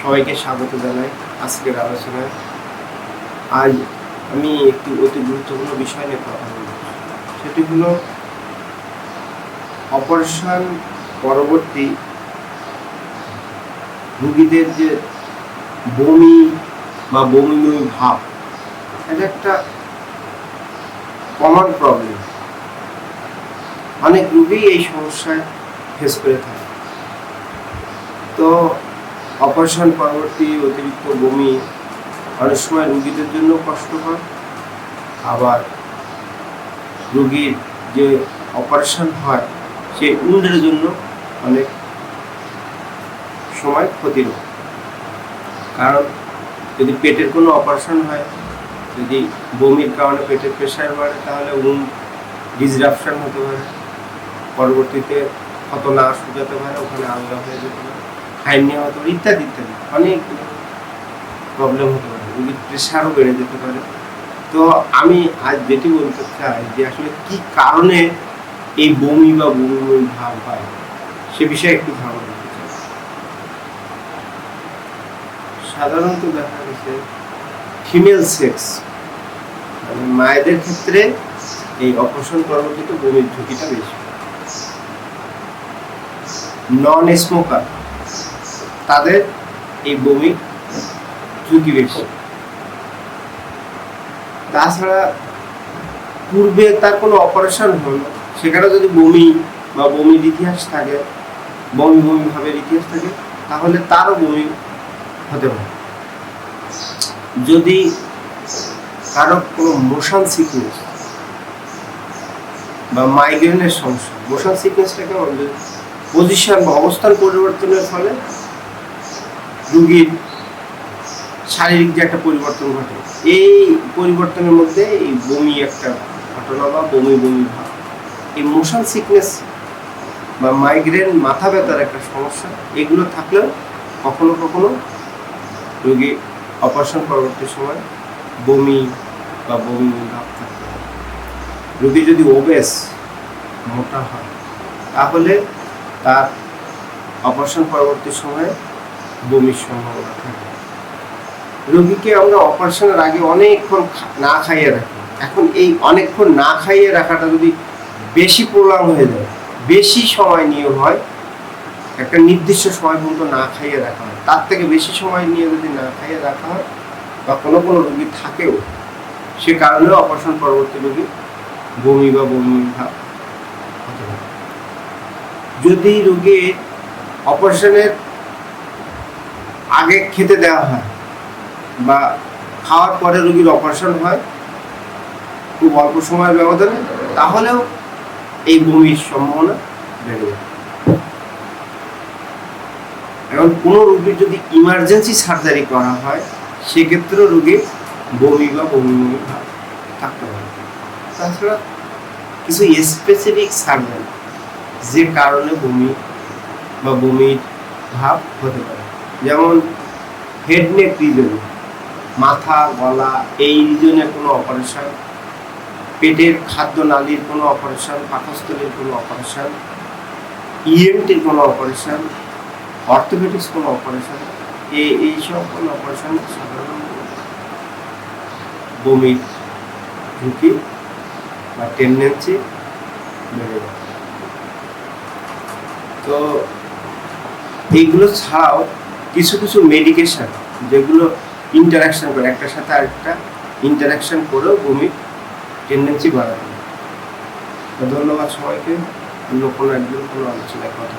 সবাইকে স্বাগত জানাই আজকের আলোচনায়। আজ আমি একটি অতি গুরুত্বপূর্ণ বিষয় নিয়ে কথা বলব। সেটি হলো অপারেশন পরবর্তী রুগীদের যে বমি বা বমি ভাব, এটা একটা কমন প্রবলেম অনেক রুগী এই সমস্যায় ফেস করে থাকে। তো অপারেশন পরবর্তী অতিরিক্ত বমি, অনেক সময় রুগীদের জন্য কষ্টকর। আবার রুগীর যে অপারেশন হয়, সেই উন্ডের জন্য অনেক সময় ক্ষতির কারণ যদি পেটের কোনো অপারেশন হয়, যদি বমির কারণে পেটের প্রেশার বাড়ে, তাহলে উন্ড ডিসরাপশন হতে পারে। পরবর্তীতে ক্ষত না শুকাতে পারে, ওখানে আলগা হয়ে যেতে পারে। হাইনিয়া হতে পারে ইত্যাদি ইত্যাদি, অনেক প্রবলেম হতে পারে রুগীর প্রেশারও বেড়ে যেতে পারে। তো আমি আজ যেটি বলতে চাই যে আসলে কি কারণে এই বমি বা বমি বমি ভাব হয়, সে বিষয়ে একটু ধারণা দিতে চাই। সাধারণত দেখা গেছে ফিমেল সেক্স মানে মায়েদের ক্ষেত্রে এই অপারেশন পরবর্তীতে বমির ঝুঁকিটা বেশি। নন স্মোকার তাদের এই বমির ঝুঁকি বেশি। তাছাড়া পূর্বে তার কোনো অপারেশন হলো সেখানে যদি বমি বা বমির ইতিহাস থাকে, বমি বমি ভাবের ইতিহাস থাকে, তাহলে তারও বমি হতে পারে। যদি কারও কোনো মোশন সিকনেস বা মাইগ্রেনের সমস্যা মোশন সিকনেসটা কেমন পজিশন বা অবস্থান পরিবর্তনের ফলে রুগীর শারীরিক যে একটা পরিবর্তন ঘটে, এই পরিবর্তনের মধ্যে এই বমি একটা ঘটনা বা বমি বমি ভাব, এই মোশন সিকনেস বা মাইগ্রেন মাথা ব্যথার একটা সমস্যা, এগুলো থাকলেও কখনো কখনো রোগী অপারেশন পরবর্তী সময় বমি বা বমি ভাব থাকতে রোগী যদি ওবেস মোটা হয়, তাহলে তার অপারেশন পরবর্তী সময়ে বমির সম্ভাবনা থাকে রোগীকে আমরা অপারেশনের আগে অনেকক্ষণ না খাইয়ে রাখি। এখন এই অনেকক্ষণ না খাইয়ে রাখাটা যদি বেশি প্রোগ্রাম হয়ে যায়, বেশি সময় নিয়ে হয়, একটা নির্দিষ্ট সময় পর্যন্ত না খাইয়ে রাখা হয়। তার থেকে বেশি সময় নিয়ে যদি না খাইয়ে রাখা হয়, বা কোনো কোনো রোগী থাকেও, সে কারণেও অপারেশন পরবর্তী রোগী বমি বা বমি ভাব হতে পারে। যদি রোগীর অপারেশনের আগে খেতে দেওয়া হয় বা খাওয়ার পরে রোগীর অপারেশন হয়, খুব অল্প সময়ের ব্যবধানে, তাহলেও এই বমির সম্ভাবনা বেড়ে যায়। এখন কোনো রোগীর যদি ইমার্জেন্সি সার্জারি করা হয়, সেক্ষেত্রেও রোগীর বমি বা বমি বমি ভাব থাকতে পারে। তাছাড়া কিছু স্পেসিফিক সার্জারি যে কারণে বমি বা বমির ভাব হতে পারে। যেমন হেড নেক রিজনে মাথা, গলা, এই রিজনে কোনো অপারেশন পেটের খাদ্য নালীর কোনো অপারেশন পাকস্থলীর কোনো অপারেশন ইএমটির কোনো অপারেশন অর্থোপেডিক্স কোনো অপারেশন এই এইসব কোনো অপারেশন সাধারণত বমির ঝুঁকি বা টেন্ডেন্সি বেড়ে যায়। তো এইগুলো ছাড়াও কিছু কিছু মেডিকেশন যেগুলো ইন্টারাকশন করে একটার সাথে আরেকটা ইন্টারাকশন করেও বমির টেন্ডেন্সি বাড়ানো ধন্যবাদ সবাইকে। অন্য কোনো একদিন কোনো আলোচনায় কথা